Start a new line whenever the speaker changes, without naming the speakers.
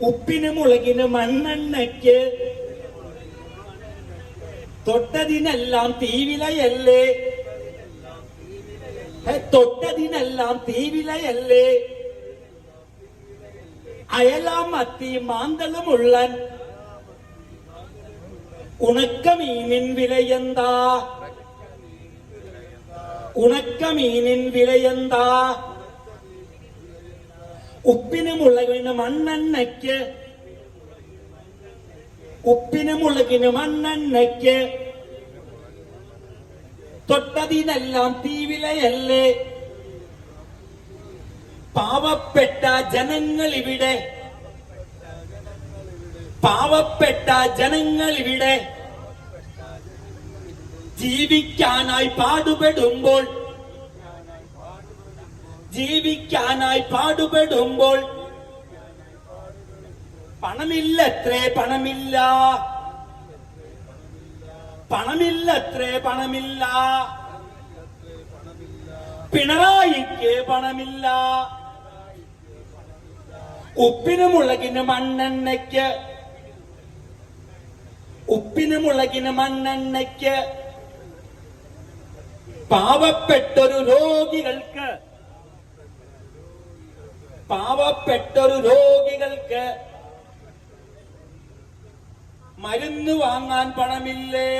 ഉപ്പിന് മുളകിന് മണ്ണെണ്ണയ്ക്ക്. തൊട്ടതിനെല്ലാം തീവിലയല്ലേ? തൊട്ടതിനെല്ലാം തീവിലയല്ലേ? അയലാം മത്തി ഉണക്ക ഉണക്കമീനിൻ വിലയെന്താ ഉണക്കമീനിൻ വിലയെന്താ ഉപ്പിന് മുളകിന് മണ്ണെണ്ണയ്ക്ക്. ഉപ്പിന് മുളകിന് മണ്ണെണ്ണയ്ക്ക്. തൊട്ടതിനെല്ലാം തീവിലയല്ലേ. പാവപ്പെട്ട ജനങ്ങൾ ഇവിടെ പാവപ്പെട്ട ജനങ്ങൾ ഇവിടെ ജീവിക്കാനായി പാടുപെടുമ്പോൾ ജീവിക്കാനായി പാടുപെടുമ്പോൾ പണമില്ലത്രേ പണമില്ല. പണമില്ലത്രേ പണമില്ല. പിണറായിക്ക് പണമില്ല. ഉപ്പിന് മുളകിന് മണ്ണെണ്ണയ്ക്ക്. ഉപ്പിന് മുളകിന് മണ്ണെണ്ണയ്ക്ക്. പാവപ്പെട്ടൊരു രോഗികൾക്ക് പാവപ്പെട്ടൊരു രോഗികൾക്ക് മരുന്ന് വാങ്ങാൻ പണമില്ലേ?